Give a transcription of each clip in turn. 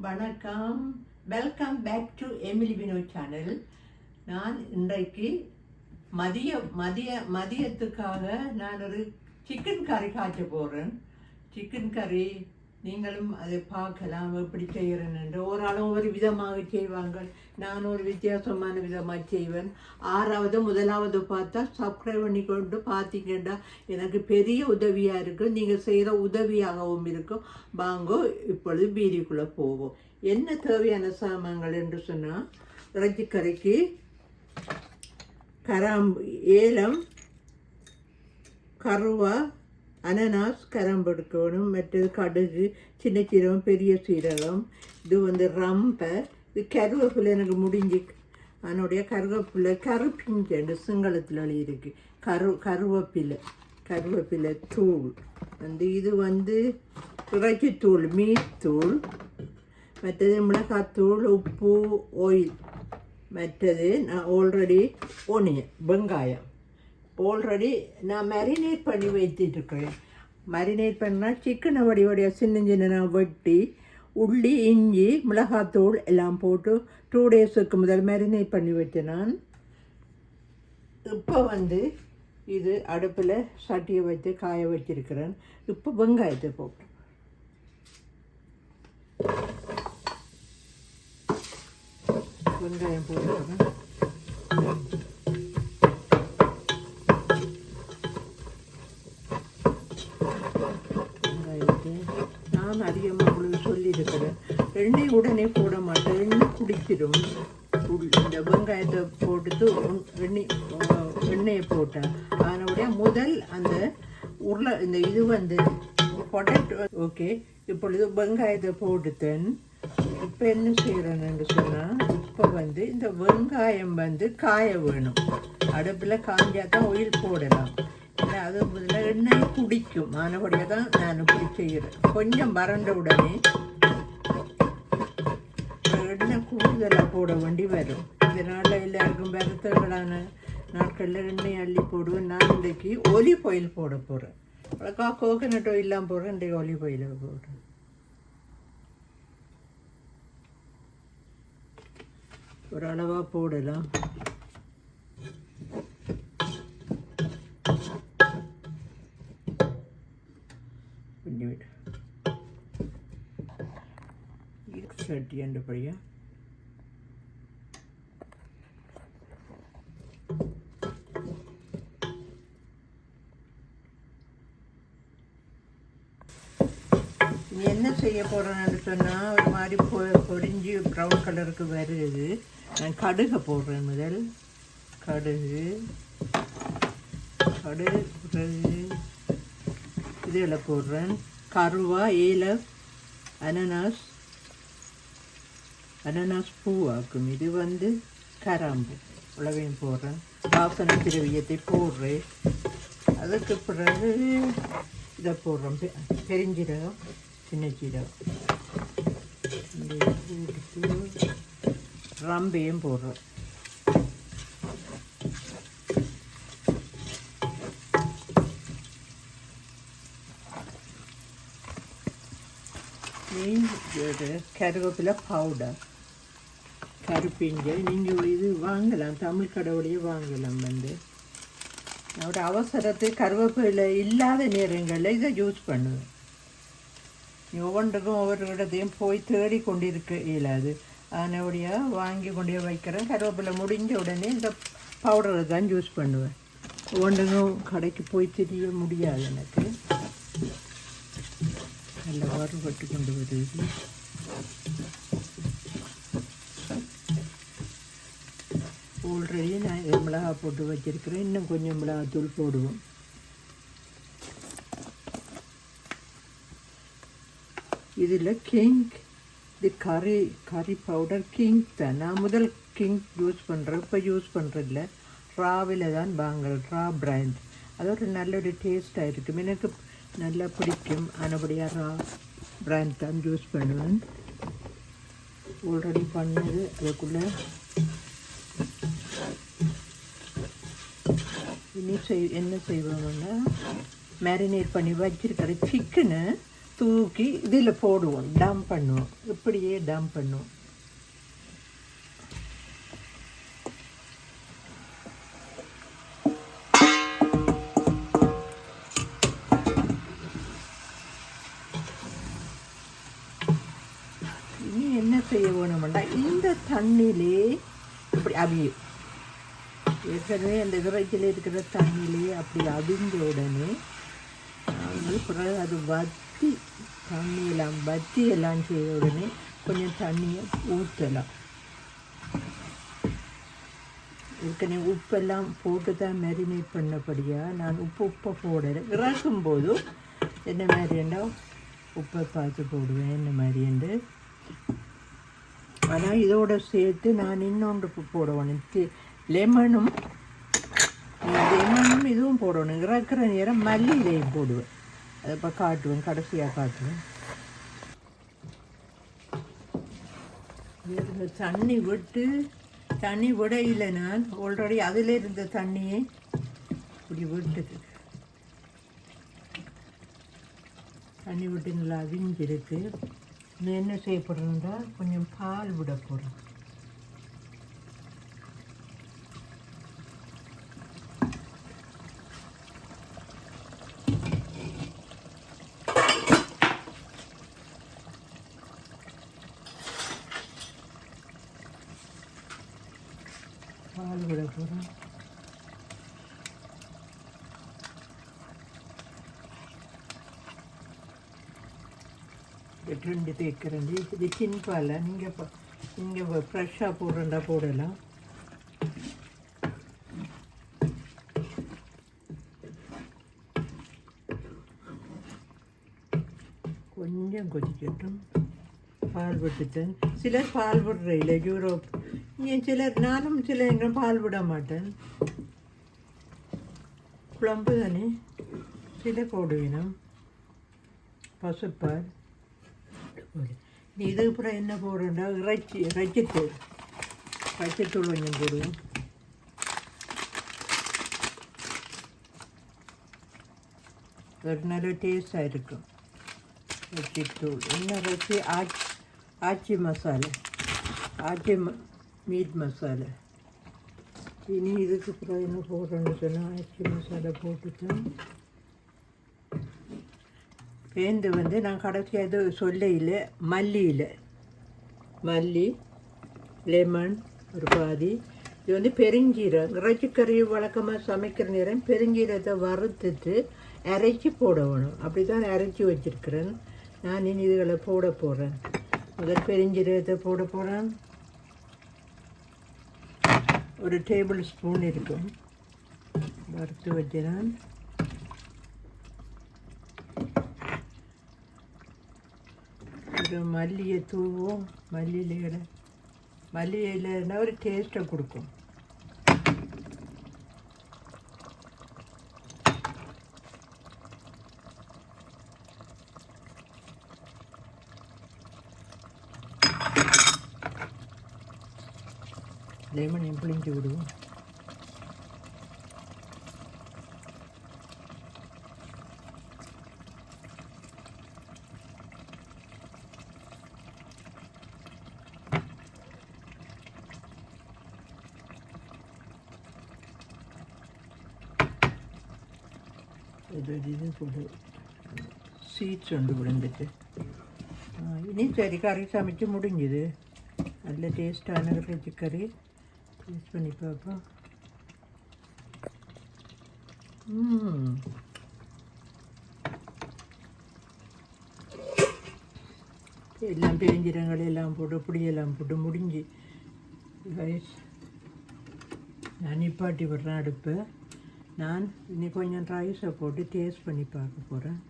வணக்கம். Welcome back to Emily Vino channel நான் இன்றைக்கு மதிய மதிய மதியத்துக்காக நான் ஒரு சிக்கன் கறி காய்ச்ச போகிறேன் சிக்கன் கறி நீங்களும் அதை பார்க்கலாம் எப்படி செய்கிறேன் என்று. ஒரு ஆளும் ஒரு விதமாக செய்வாங்க நான் ஒரு வித்தியாசமான விதமாக செய்வேன். ஆறாவது முதலாவது பார்த்தா சப்ஸ்கிரைப் பண்ணி கொண்டு பார்த்தீங்கன்னா எனக்கு பெரிய உதவியாக இருக்கும். நீங்கள் செய்கிற உதவியாகவும் இருக்கும். வாங்கோ இப்பொழுது பீதிக்குள்ளே போவோம். என்ன தேவையான சாமான்கள் என்று சொன்னால் இறைச்சிக்கறிக்கு கராம்பு ஏலம் கருவா அனநாஸ் கரம்பு எடுக்கணும் மற்றது கடுகு சின்ன சீரகம் பெரிய சீரகம். இது வந்து ரம்பை. இது கருவேப்பிலை எனக்கு முடிஞ்சு அதனுடைய கருவேப்பிலை கருப்பிஞ்சு சிங்களத்தில் எழுதியிருக்கு. கரு கருவேப்பிலை கருவேப்பிலை தூள். வந்து இது வந்து இறைச்சி தூள் மீட் மற்றது மிளகாத்தூள் உப்பு ஆயில் மற்றது நான் ஆல்ரெடி ஒனியன் வெங்காயம். ஆல்ரெடி நான் மேரினேட் பண்ணி வைத்துட்ருக்கிறேன் மேரினேட் பண்ணால் சிக்கனை வடி வடியாக சின்ன சின்ன வெட்டி உள்ளி இஞ்சி மிளகாத்தூள் எல்லாம் போட்டு டூ டேஸுக்கு முதல் மேரினேட் பண்ணி வச்சேன் நான். இப்போ வந்து இது அடுப்பில் சட்டியை வச்சு காய வச்சிருக்கிறேன் இப்போ வெங்காயத்தை போட்டு. வெங்காயம் போட்டு வெங்காயத்தை நான் அதிகமாக உங்களுக்கு சொல்லியிருக்கிறேன் எண்ணெய் உடனே போட மாட்டேன். எண்ணெய் குடிச்சிடும் உள்- இந்த வெங்காயத்தை போட்டு எண்ணெய் எண்ணெயை போட்டேன். அதனுடைய முதல் அந்த உருளை இந்த இது வந்து பொட்டேட்டோ ஓகே இப்பொழுது வெங்காயத்தை போட்டுத்தேன் இப்போ என்ன செய்கிறேன்னு சொன்னால் இப்போ வந்து இந்த வெங்காயம் வந்து காய வேணும். அடுப்பில் காஞ்சா தான் ஒயில் போடலாம். ஏன்னா அது முதல்ல எண்ணெய் குடிக்கும். ஆனபடியாக தான் நான் இப்படி செய்கிறேன் கொஞ்சம் வறண்ட உடனே கூடுதலாக போட வேண்டி வரும் இதனால் எல்லாருக்கும் விரத்தங்களான நாட்களில் எண்ணெய் அள்ளி போடுவேன் நான் இன்றைக்கு ஒலி பொயில் போட போகிறேன் அழகா கோகனட் ஆயிலாம் போடுறேன் இன்றைக்கு ஒலி பொயில் போடுறேன் ஒரு அளவாக போடலாம் கொஞ்சம் சட்டி என்றபடியா இனி என்ன செய்ய போகிறேன்னு சொன்னால் ஒரு மாதிரி பொ பொரிஞ்சு ப்ரௌன் கலருக்கு வருது. நான் கடுகை போடுறேன் முதல். கடுகு. கடுகு பிறகு இதில் போடுறேன். கருவா ஏல அனனாஸ். அனனாஸ் பூவாக்கும் இது வந்து கராம்பு. உழவையும் போடுறேன். வாசனை திரவியத்தை போடுறேன். அதுக்கு பிறகு இதை போடுறோம் பெ- பெருஞ்சீரகம். சின்ன சீரகம் ரம்பையும் போடுறோம். கருவேப்பிலை பவுடர் கருப்பிஞ்சை நீங்கள் இது வாங்கலாம். தமிழ் கடவுளையே வாங்கலாம் வந்து. என்னோட அவசரத்துக்கு கருவேப்பிலை இல்லாத நேரங்களில் இதை யூஸ் பண்ணுவேன். ஒவ்வொன்றுக்கும் ஒவ்வொரு இடத்தையும் போய் தேடி கொண்டிருக்க இயலாது. அதனுடைய வாங்கி கொண்டு போய் வைக்கிறேன். கருவேப்பிலை முடிஞ்ச உடனே இந்த பவுடரை தான் யூஸ் பண்ணுவேன். ஒவ்வொன்றுக்கும் கடைக்கு போய் தெரிய முடியாது எனக்கு. நல்ல வறுபட்டு கொண்டு வருது. ஆல்ரெடி நான் மிளகா போட்டு வச்சிருக்கிறேன். இன்னும் கொஞ்சம் மிளகாத்தூள் போடுவோம். இதில் கிங் இது கறி கறி பவுடர் கிங் தான்? நான் முதல் கிங் யூஸ் பண்ணுறேன் இப்போ யூஸ் பண்ணுறதில்ல ராவில் தான் வாங்கல். ரா பிராண்ட் அது ஒரு நல்ல ஒரு டேஸ்ட்டாக இருக்கும். எனக்கு நல்லா பிடிக்கும். ஆனபடியாக ரா பிராண்ட் தான் யூஸ் பண்ணுவேன். ஆல்ரெடி பண்ணது. அதுக்குள்ளே இனி செய் என்ன செய்வோம்னா மேரினேட் பண்ணி வச்சிருக்கிற சிக்கனை தூக்கி இதில் போடுவோம். டம் பண்ணுவோம். இப்படியே டம் பண்ணுவோம். இனி என்ன செய்ய வேணும்னா இந்த தண்ணியிலே இப்படி அவியும் ஏற்கனவே அந்த இறைச்சியில் இருக்கிற தண்ணியிலே அப்படி அவிந்த உடனே நாங்கள் பிறகு அது வற்றி தண்ணியெல்லாம் வற்றி எல்லாம் செய்த உடனே கொஞ்சம் தண்ணியை ஊற்றலாம் ஏற்கனவே உப்பெல்லாம் போட்டு தான் மேரினேட் பண்ணபடியாக நான் உப்பு உப்பை போடலை. இறக்கும் போதும் என்ன மாதிரிண்டா உப்பை பார்த்து போடுவேன் என்ன என்று. ஆனால் இதோட சேர்த்து நான் இன்னொன்று போடணும். லெமனும் லெமனும் இதுவும் போடணும். இறக்குற நேரம் மல்லி மல்லியிலையும் போடுவேன். அதை இப்போ காட்டுவேன் கடைசியாக காட்டுவேன் தண்ணி விட்டு தண்ணி விட இல்லை நான் ஆல்ரெடி அதில் இருந்த தண்ணியை இப்படி விட்டுது தண்ணி விட்டு நல்லா அவிஞ்சிருக்கு இன்னும் என்ன செய்ய கொஞ்சம் பால் விட போகிறேன் பால் ரெண்டு தேக்கிறேன் இது சின்பால் நீங்கள் நீங்கள் ஃப்ரெஷ்ஷாக போடுறா போடலாம். கொஞ்சம் கொதிக்கட்டும். பால் விட்டுட்டேன் சிலர் பால் விடுற இல்லை. யூரோப் இங்கே சிலர் நானும் சில எங்கே பால் விட மாட்டேன் குழம்பு தானே சில போடுவேணும் பசுப்பால் நீ இது அப்புறம் என்ன போடுறா இறைச்சி இறைச்சித்தூள் இறைச்சித்தூள் கொஞ்சம் போடுவோம் ஒரு நல்ல டேஸ்டாக இருக்கும் இறைச்சித்தூள் என்ன இறைச்சி ஆச்சி மீட் மசாலா இனி இதுக்கு அப்புறம் என்ன போடுறோன்னு சொன்னால் ஆச்சி மசாலா போட்டுட்டேன் பேந்து வந்து நான் கடைசியாக எதுவும் சொல்ல இல்லை மல்லி லெமன் ஒரு பாதி இது வந்து பெருஞ்சீரகம் இறைச்சிக்கறி வழக்கமாக சமைக்கிற நேரம் பெருஞ்சீரகத்தை வறுத்துட்டு அரைச்சி போடணும் அப்படி தான் அரைச்சி வச்சிருக்கிறேன் நான் இனி இதுகளை போட போகிறேன் முதல் பெருஞ்சீரகத்தை போட போகிறேன் ஒரு டேபிள் ஸ்பூன் இருக்கும். வறுத்து வச்சிடறேன் ஒரு மல்லியை தூவும் மல்லியில இலையோட ஒரு டேஸ்ட்டை கொடுக்கும். ಕಂಪ್ಲೇಂಟ್ ಇವರು ഇതൊരു ഉണ്ട് ഇവിടെ ഇനി ചെറിയ കറി ചമച്ച് മുടിഞ്ഞത്. നല്ല ടേസ്റ്റാണ് ഇറച്ചിക്കറി கறி டேஸ்ட் பண்ணி பார்ப்போம் ம் எல்லாம் பெருஞ்சீரங்கள் எல்லாம் போட்டு புளியெல்லாம் போட்டு முடிஞ்சு. ரைஸ் நான் நிப்பாட்டி விடுறேன் அடுப்பு. நான் இன்னி கொஞ்சம் ரைஸை போட்டு டேஸ்ட் பண்ணி பார்க்க போகிறேன்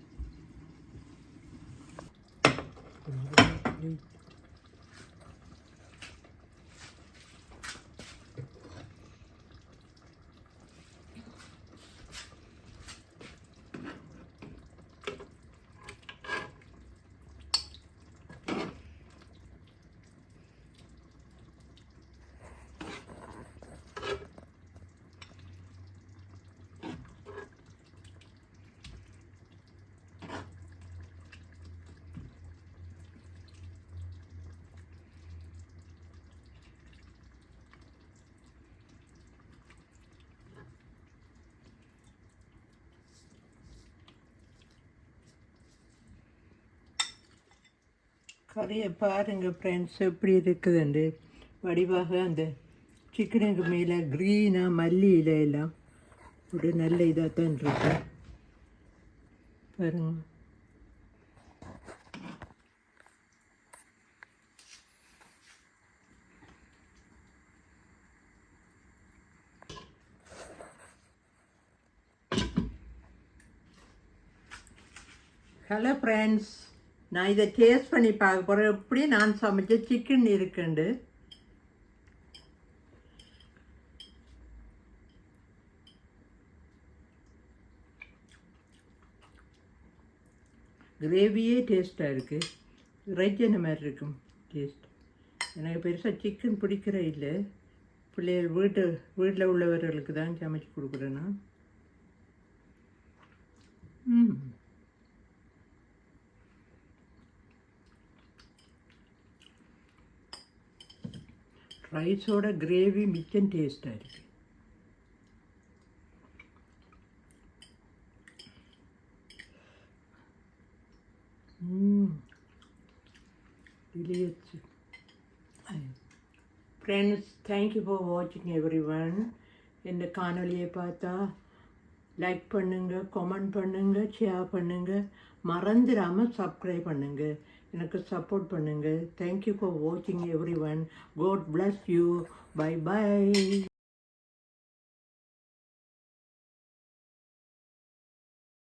கறியை பாருங்கள் ஃப்ரெண்ட்ஸ் எப்படி இருக்குதுண்டு வடிவாக அந்த சிக்கனுக்கு மேலே க்ரீனாக மல்லி இலையெல்லாம் ஒரு நல்ல இதாக தான் இருக்கு. பாருங்க. ஹலோ ஃப்ரெண்ட்ஸ் நான் இதை டேஸ்ட் பண்ணி பார்க்க போகிறேன் எப்படி நான் சமைச்ச சிக்கன் இருக்குண்டு. கிரேவியே டேஸ்ட்டாக இருக்குது இறைச்சன மாதிரி இருக்கும்? டேஸ்ட் எனக்கு பெருசாக சிக்கன் பிடிக்கிற இல்லை. பிள்ளைகள் வீட்டு வீட்டில் உள்ளவர்களுக்கு தான் சமைச்சு கொடுக்குறேன்னா ம் ரைஸோட கிரேவி மிச்சம் டேஸ்ட்டாக இருக்குது delicious. Friends thank you for வாட்சிங் எவ்ரி ஒன் இந்த காணொலியை பார்த்தா லைக் பண்ணுங்கள் கமெண்ட் பண்ணுங்கள் ஷேர் பண்ணுங்கள் மறந்துடாமல் சப்ஸ்கிரைப் பண்ணுங்கள் எனக்கு சப்போர்ட் பண்ணுங்கள் தேங்க்யூ ஃபார் வாட்சிங் everyone God bless you bye bye